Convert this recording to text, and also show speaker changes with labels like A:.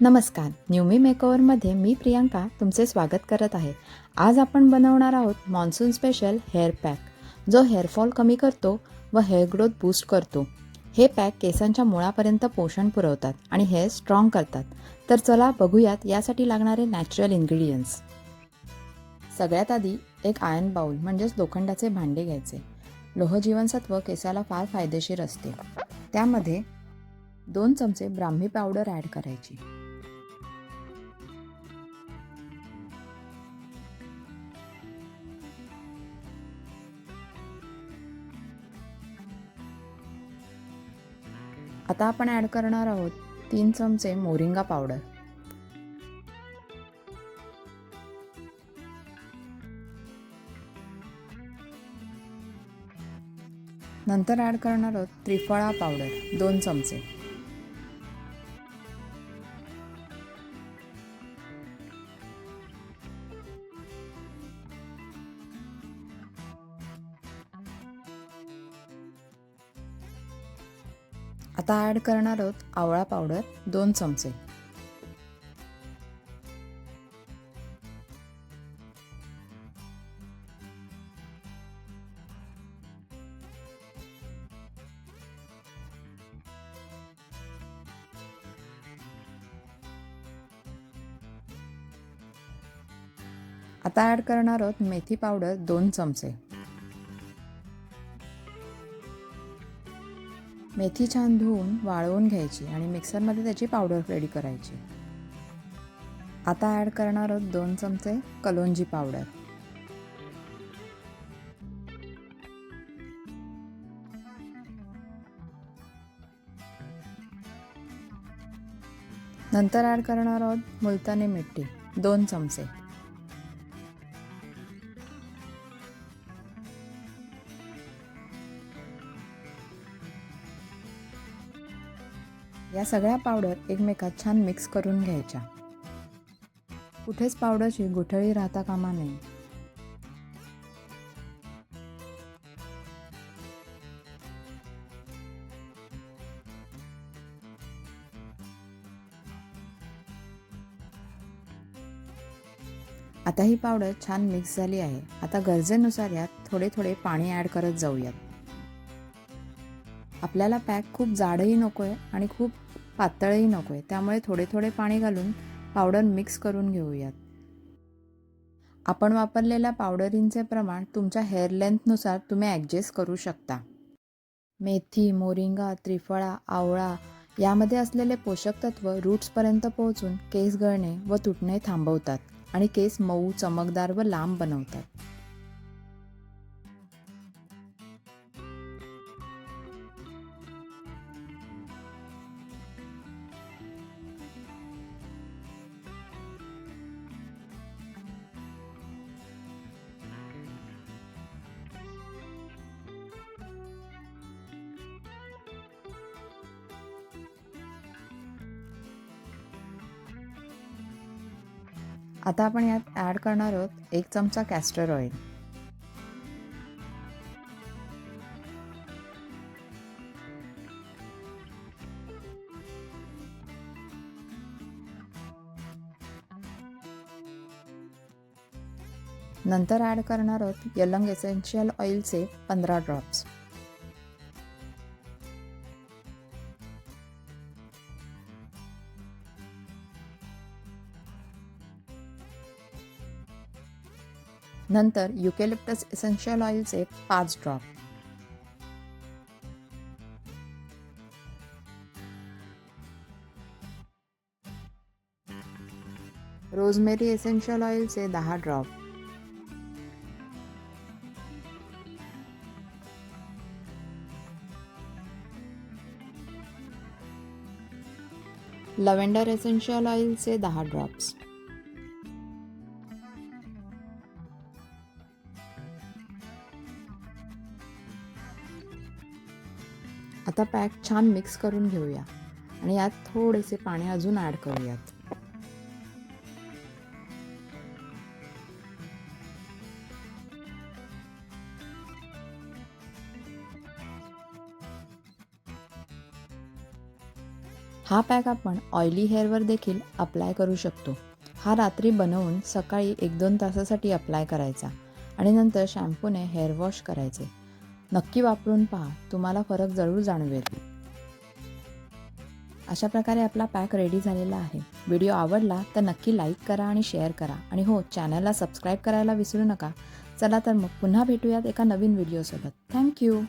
A: नमस्कार. न्यूमी मेकओव्हरमध्ये मी प्रियांका तुमचे स्वागत करत आहे. आज आपण बनवणार आहोत मान्सून स्पेशल हेअर पॅक जो हेअरफॉल कमी करतो व हेअर ग्रोथ बूस्ट करतो. हे पॅक केसांच्या मुळापर्यंत पोषण पुरवतात आणि हेअर स्ट्रॉंग करतात. तर चला बघूयात यासाठी लागणारे नॅचरल इन्ग्रेडियंट्स सगळ्यात आधी एक आयर्न बाउल म्हणजेच लोखंडाचे भांडे घ्यायचे. लोह जीवनसत्व केसाला फार फायदेशीर असते. त्यामध्ये दोन चमचे ब्राह्मी पावडर ॲड करायची. आता आपण ॲड करणार आहोत तीन चमचे मोरिंगा पावडर. नंतर ॲड करणार आहोत त्रिफळा पावडर दोन चमचे. आता ॲड करणार आहोत आवळा पावडर दोन चमचे. आता ॲड करणार आहोत मेथी पावडर दोन चमचे. मेथी छान धुवून वाळवून घ्यायची आणि मिक्सरमध्ये त्याची पावडर रेडी करायची. आता ॲड करणार आहोत दोन चमचे कलोंजी पावडर. नंतर ॲड करणार आहोत मुलतानी मिठी दोन चमचे. या सगळ्या पावडर एकमेकात छान मिक्स करून घ्यायच्या. कुठेच पावडरची गुठळी राहता कामा नये. आता ही पावडर छान मिक्स झाली आहे. आता गरजेनुसार यात थोडे थोडे पाणी ॲड करत जाऊयात. आपल्याला पॅक खूप जाडही नको आहे आणि खूप पातळही नको आहे त्यामुळे थोडे थोडे पाणी घालून पावडर मिक्स करून घेऊयात. आपण वापरलेल्या पावडरींचे प्रमाण तुमच्या हेअर लेंथनुसार तुम्ही ॲडजस्ट करू शकता. मेथी मोरिंगा त्रिफळा आवळा यामध्ये असलेले पोषक तत्व रूट्सपर्यंत पोहोचून केस गळणे व तुटणे थांबवतात आणि केस मऊ चमकदार व लांब बनवतात. आता आपण यात ॲड करणार आहोत एक चमचा कॅस्टर ऑइल. नंतर ॲड करणार आहोत यलंग एसेन्शियल ऑइलचे पंधरा ड्रॉप्स. नंतर युकेलिप्टस एसेन्शियल ऑइलचे पाच ड्रॉप रोजमेरी एसेन्शियल ऑइलचे दहा ड्रॉप लव्हेंडर एसेन्शियल ऑइलचे दहा ड्रॉप्स आता पॅक छान मिक्स करून घेऊया. आणि यात थोडेसे पाणी अजून ॲड करूयात. हा पॅक आपण ऑइली हेअरवर देखील अप्लाय करू शकतो. हा रात्री बनवून सकाळी एक दोन तासासाठी अप्लाय करायचा आणि नंतर शॅम्पूने हेअर वॉश करायचे. नक्की वापरून पहा. तुम्हाला फरक जरूर जाणवेल. अशा प्रकारे आपला पॅक रेडी झालेला आहे. व्हिडिओ आवडला तर नक्की लाईक करा आणि शेअर करा. आणि हो चॅनलला सबस्क्राईब करायला विसरू नका. चला तर मग पुन्हा भेटूयात एका नवीन व्हिडिओसोबत थँक्यू